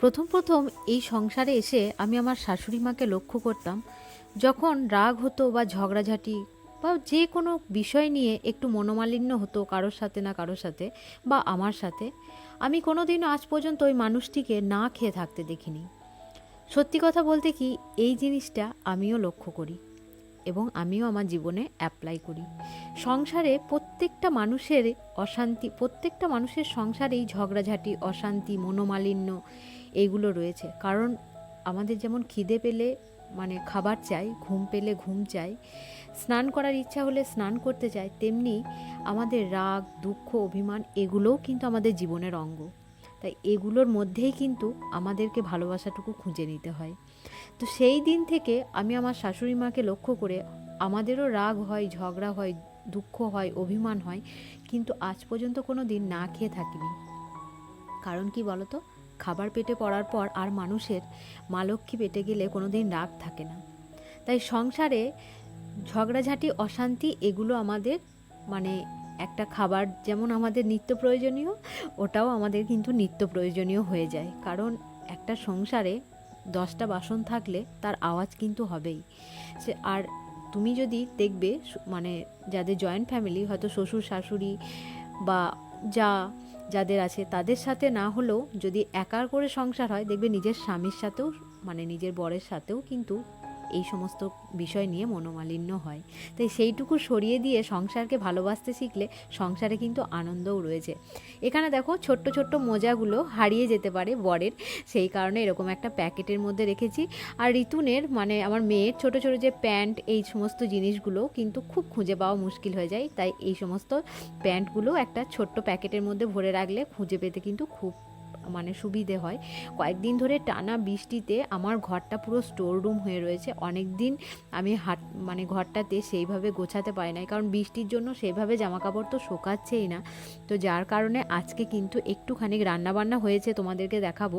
প্রথম প্রথম এই সংসারে এসে আমি আমার শাশুড়ি মাকে লক্ষ্য করতাম, যখন রাগ হতো বা ঝগড়াঝাটি বা যে কোনো বিষয় নিয়ে একটু মনোমালিন্য হতো কারোর সাথে না কারোর সাথে বা আমার সাথে, আমি কোনো দিনও আজ পর্যন্ত ওই মানুষটিকে না খেয়ে থাকতে দেখিনি। সত্যি কথা বলতে কি, এই জিনিসটা আমিও লক্ষ্য করি এবং আমিও আমার জীবনে অ্যাপ্লাই করি। সংসারে প্রত্যেকটা মানুষের অশান্তি, প্রত্যেকটা মানুষের সংসারেই ঝগড়াঝাটি, অশান্তি, মনোমালিন্য এইগুলো রয়েছে। কারণ আমাদের যেমন খিদে পেলে মানে খাবার চাই, ঘুম পেলে ঘুম চাই, স্নান করার ইচ্ছা হলে স্নান করতে চাই, তেমনি আমাদের রাগ, দুঃখ, অভিমান এগুলোও কিন্তু আমাদের জীবনের অঙ্গ। তাই এগুলোর মধ্যেই কিন্তু আমাদেরকে ভালোবাসাটুকু খুঁজে নিতে হয়। তো সেই দিন থেকে আমি আমার শাশুড়ি মাকে লক্ষ্য করে আমাদেরও রাগ হয়, ঝগড়া হয়, দুঃখ হয়, অভিমান হয়, কিন্তু আজ পর্যন্ত কোনো দিন না খেয়ে থাকিনি। কারণ কি বলতো? খাবার পেটে পড়ার পর আর মানুষের মা লক্ষ্মী পেটে গেলে কোনো দিন রাগ থাকে না। তাই সংসারে ঝগড়াঝাটি, অশান্তি এগুলো আমাদের মানে একটা খাবার যেমন আমাদের নিত্য প্রয়োজনীয়, ওটাও আমাদের কিন্তু নিত্য প্রয়োজনীয় হয়ে যায়। কারণ একটা সংসারে দশটা বাসন থাকলে তার আওয়াজ কিন্তু হবেই। সে আর তুমি যদি দেখবে মানে যাদের জয়েন্ট ফ্যামিলি হয়তো শ্বশুর, শাশুড়ি বা যা যাদের আছে তাদের সাথে না হলেও যদি একার করে সংসার হয়, দেখবে নিজের স্বামীর সাথেও মানে নিজের বরের সাথেও কিন্তু এই সমস্ত বিষয় নিয়ে মনোমালিন্য হয়। তাই সেইটুকু সরিয়ে দিয়ে সংসারকে ভালোবাসতে শিখলে সংসারে কিন্তু আনন্দও রয়েছে। এখানে দেখো ছোট্ট ছোট্ট মোজাগুলো হারিয়ে যেতে পারে বরের। সেই কারণে এরকম একটা প্যাকেটের মধ্যে রেখেছি। আর ঋতুনের মানে আমার মেয়ের ছোট ছোট যে প্যান্ট, এই সমস্ত জিনিসগুলো কিন্তু খুব খুঁজে পাওয়া মুশকিল হয়ে যায়। তাই এই সমস্ত প্যান্টগুলো একটা ছোট্ট প্যাকেটের মধ্যে ভরে রাখলে খুঁজে পেতে কিন্তু খুব মানে সুবিধে হয়। কয়েকদিন ধরে টানা বৃষ্টিতে আমার ঘরটা পুরো স্টোর রুম হয়ে রয়েছে। অনেক দিন আমি হাট মানে ঘরটাতে সেইভাবে গোছাতে পারি নাই। কারণ বৃষ্টির জন্য সেভাবে জামাকাপড় তো শোকাচ্ছেই না। তো যার কারণে আজকে কিন্তু একটুখানি রান্নাবান্না হয়েছে তোমাদেরকে দেখাবো।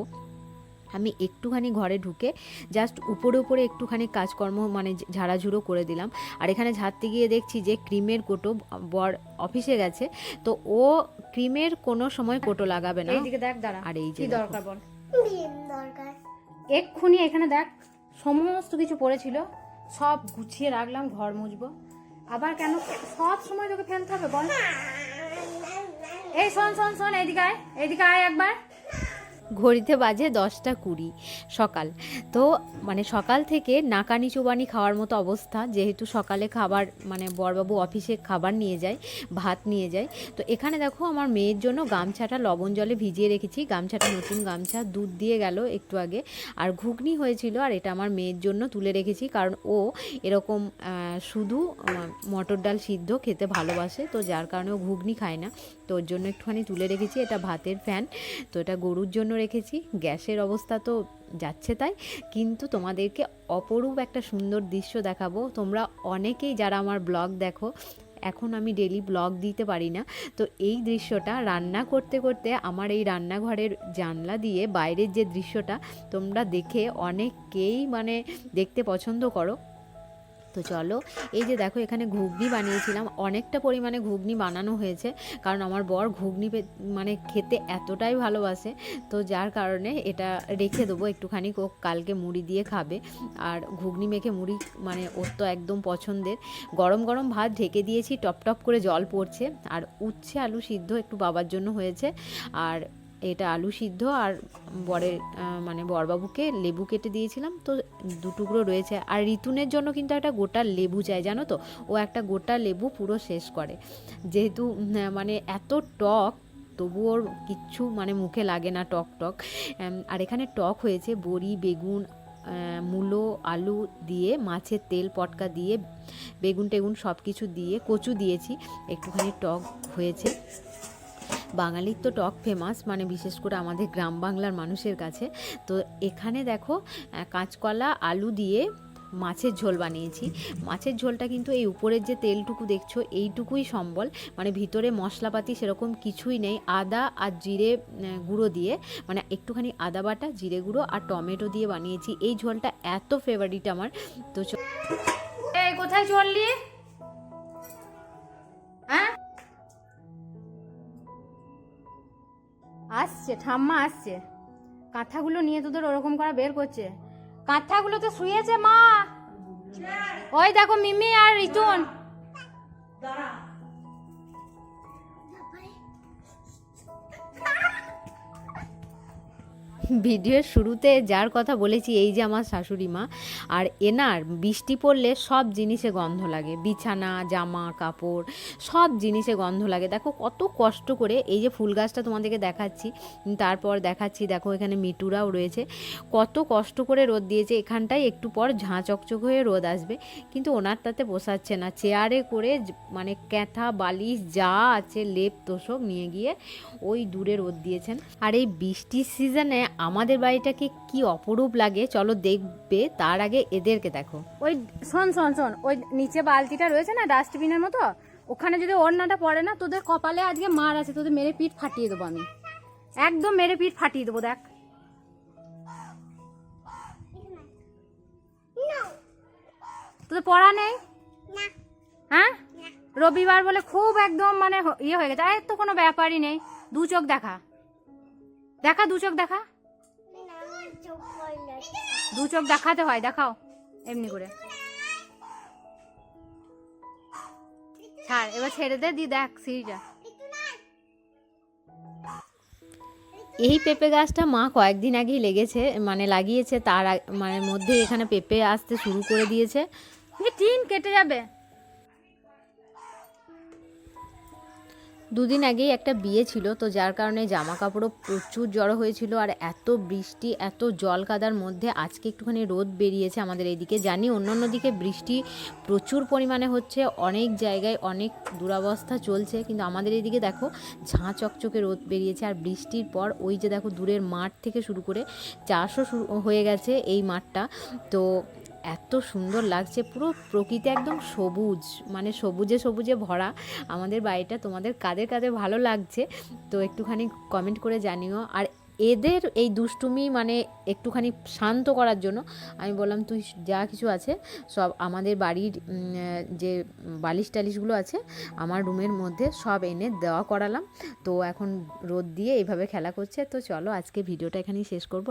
আমি একটুখানি ঘরে ঢুকে জাস্ট উপরে উপরে একটুখানি কাজকর্ম মানে ঝাড়াঝুড়ো করে দিলাম। আর এখানে ঝাড়তে গিয়ে দেখছি যে ক্রিমের কোটো বর অফিসে গেছে তো ও ক্রিমের কোনো সময় কোটো লাগাবে না। এইদিকে দেখ দাঁড়া আর এই যে দরকার বল। দরকার। এক্ষুনি এখানে দেখ সমস্ত কিছু পড়েছিল সব গুছিয়ে রাখলাম ঘর মুছবো। আবার কেন সব সময় তোকে ফেলতে হবে বল? এই শোন শোন শোন এইদিকে আয় এইদিকে আয় একবার। ঘড়িতে বাজে দশটা কুড়ি সকাল। তো মানে সকাল থেকে নাকানি চুবানি খাওয়ার মতো অবস্থা, যেহেতু সকালে খাবার মানে বরবাবু অফিসে খাবার নিয়ে যায়, ভাত নিয়ে যায়। তো এখানে দেখো আমার মেয়ের জন্য গামছাটা লবণ জলে ভিজিয়ে রেখেছি। গামছাটা নতুন গামছা, দুধ দিয়ে গেল একটু আগে। আর ঘুগনি হয়েছিল, আর এটা আমার মেয়ের জন্য তুলে রেখেছি, কারণ ও এরকম শুধু মটর ডাল সিদ্ধ খেতে ভালোবাসে, তো যার কারণে ও ঘুগনি খায় না। তো ওর জন্য একটুখানি তুলে রেখেছি, এটা ভাতের ফ্যান তো এটা গরুর জন্য রেখেছি। গ্যাসের অবস্থা তো যাচ্ছে তাই, কিন্তু তোমাদেরকে অপরূপ একটা সুন্দর দৃশ্য দেখাবো। তোমরা অনেকেই যারা আমার ব্লগ দেখো, এখন আমি ডেলি ব্লগ দিতে পারি না, তো এই দৃশ্যটা রান্না করতে করতে আমার এই রান্নাঘরের জানলা দিয়ে বাইরের যে দৃশ্যটা, তোমরা দেখে অনেককেই মানে দেখতে পছন্দ করো। তো চলো, এই যে দেখো এখানে ঘুগনি বানিয়েছিলাম। অনেকটা পরিমাণে ঘুগনি বানানো হয়েছে, কারণ আমার বর ঘুগনি মানে খেতে এতটাই ভালোবাসে। তো যার কারণে এটা রেখে দেবো, একটুখানি ও কালকে মুড়ি দিয়ে খাবে। আর ঘুগনি মেখে মুড়ি মানে ওর তো একদম পছন্দের। গরম গরম ভাত ঢেকে দিয়েছি টপ টপ করে জল পড়ছে। আর উচ্ছে আলু সিদ্ধ একটু বাবার জন্য হয়েছে। আর এটা আলু সিদ্ধ আর বরের মানে বরবাবুকে লেবু কেটে দিয়েছিলাম। তো দু টুকরো রয়েছে। আর ঋতুনের জন্য কিন্তু একটা গোটা লেবু চাই, জানো তো? ও একটা গোটা লেবু পুরো শেষ করে। যেহেতু মানে এত টক, তবু ওর কিচ্ছু মানে মুখে লাগে না টক টক। আর এখানে টক হয়েছে বড়ি, বেগুন মূলো, আলু দিয়ে, মাছের তেল পটকা দিয়ে, বেগুন টেগুন সব কিছু দিয়ে, কচু দিয়েছি। একটুখানি টক হয়েছে। বাঙালির তো টক ফেমাস মানে বিশেষ করে আমাদের গ্রাম বাংলার মানুষের কাছে। তো এখানে দেখো কাঁচকলা, আলু দিয়ে মাছের ঝোল বানিয়েছি। মাছের ঝোলটা কিন্তু এই উপরের যে তেলটুকু দেখছ, এইটুকুই সম্বল। মানে ভিতরে মশলাপাতি সেরকম কিছুই নেই। আদা আর জিরে গুঁড়ো দিয়ে মানে একটুখানি আদা বাটা, জিরে গুঁড়ো আর টমেটো দিয়ে বানিয়েছি। এই ঝোলটা এত ফেভারিট আমার। তো কোথায় হ্যাঁ আসছে, ঠাম্মা আসছে। কাঁথাগুলো নিয়ে তোদের ওরকম করা বের করছে। কাঁথাগুলো তো শুয়েছে, মা। ওই দেখো মিমি আর রিতুন। ভিডিওর শুরুতে যার কথা বলেছি, এই যে আমার শাশুড়ি মা, আর এনার বৃষ্টি পড়লে সব জিনিসে গন্ধ লাগে। বিছানা, জামা, কাপড়, সব জিনিসে গন্ধ লাগে। দেখো কত কষ্ট করে এই যে ফুল গাছটা তোমাদেরকে দেখাচ্ছি, তারপর দেখাচ্ছি, দেখো এখানে মিটুরাও রয়েছে। কত কষ্ট করে রোদ দিয়েছে, এখানটায় একটু পর ঝাঁ চকচক হয়ে রোদ আসবে। কিন্তু ওনার তাতে পোষাচ্ছে না। চেয়ারে করে মানে ক্যাথা, বালিশ, যা আছে, লেপ, তোষক নিয়ে গিয়ে ওই দূরে রোদ দিয়েছেন। আর এই বৃষ্টির সিজনে আমাদের বাড়িটাকে কি অপরূপ লাগে চলো দেখবে তার আগে এদেরকে দেখো। ওই শোন শোন শোন ওই নিচে বালতিটা রয়েছে না ডাস্টবিনের মতো? ওখানে যদি ওড়নাটা পড়ে না তোদের কপালে আজকে মার আছে তোদের মেরে পিঠ ফাটিয়ে দেবো আমি। একদম মেরে পিঠ ফাটিয়ে দেবো দেখ। তোদের পড়া নেই? হ্যাঁ? রবিবার বলে খুব একদম মানে ইয়ে হয়ে গেছে। আরে তো কোনো ব্যাপারই নেই। দু চোখ দেখা। দেখা দু চোখ দেখা। দু চোখ দেখাতে হয় দেখাও। এমনি করে। ছাড় এবার ছেড়ে দে দি দেখ সিঁড়িটা। এই পেঁপে গাছটা মা কয়েকদিন আগেই লেগেছে মানে লাগিয়েছে তার মানে মধ্যে এখানে পেঁপে আসতে শুরু করে দিয়েছে। টিন কেটে যাবে। দুদিন আগেই একটা বিয়ে ছিল, তো যার কারণে জামা কাপড়ও প্রচুর জড়ো হয়েছিল আর এত বৃষ্টি, এত জল কাদার মধ্যে আজকে একটুখানি রোদ বেরিয়েছে আমাদের এইদিকে জানি অন্য অন্য দিকে বৃষ্টি প্রচুর পরিমাণে হচ্ছে, অনেক জায়গায় অনেক দুরাবস্থা চলছে, কিন্তু আমাদের এইদিকে দেখো ঝাঁ চকচকে রোদ বেরিয়েছে আর বৃষ্টির পর ওই যে দেখো দূরের মাঠ থেকে শুরু করে চাষও শুরু হয়ে গেছে এই মাঠটা। তো এত সুন্দর লাগছে, পুরো প্রকৃতি একদম সবুজ মানে সবুজে সবুজে ভরা। আমাদের বাড়িটা তোমাদের কাদের কাদের ভালো লাগছে, তো একটুখানি কমেন্ট করে জানিও। আর এদের এই দুষ্টুমি মানে একটুখানি শান্ত করার জন্য, আমি বললাম, তুই যা কিছু আছে, সব আমাদের বাড়ির যে বালিশ টালিশগুলো আছে, আমার রুমের মধ্যে সব এনে দেওয়া করালাম। তো এখন রোদ দিয়ে এইভাবে খেলা করছে। তো চলো আজকে ভিডিওটা এখানেই শেষ করব।